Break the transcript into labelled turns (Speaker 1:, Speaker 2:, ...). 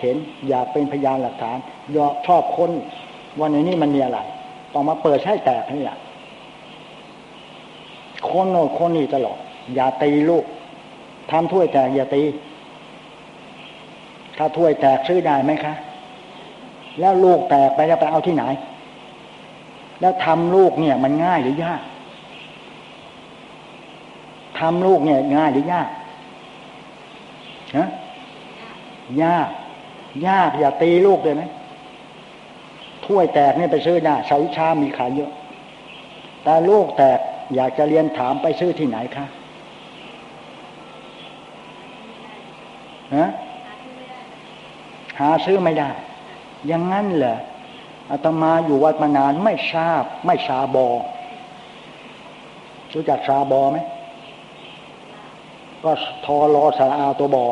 Speaker 1: เห็น อยากเป็นพยานหลักฐานยอชอบค้นว่าในนี้มันมีอะไรต้องมาเปิดให้แตกนี่แหละคนโน่นคนนี้ตลอดอย่าตีลูกทำถ้วยแตกอย่าตี ถ้าถ้วยแตกซื้อได้ไหมคะ แล้วลูกแตกไปจะไปเอาที่ไหน แล้วทำลูกเนี่ย มันง่ายหรือยากทำลูกเนี่ย ง่ายหรือยากฮะยาก ยากอย่าตีลูกเลยไหมถ้วยแตกเนี่ยไปซื้อได้าสาวิชามีขายเยอะ แต่ลูกแตกอยากจะเรียนถามไปซื้อที่ไหนคะฮะหาซื้อไม่ได้ อย่างนั้นเหรออาตมาอยู่วัดมานานไม่ทราบ ไม่ชาบอ รู้จักชาบอไหม ก็ทอรอสาอาตัวบอ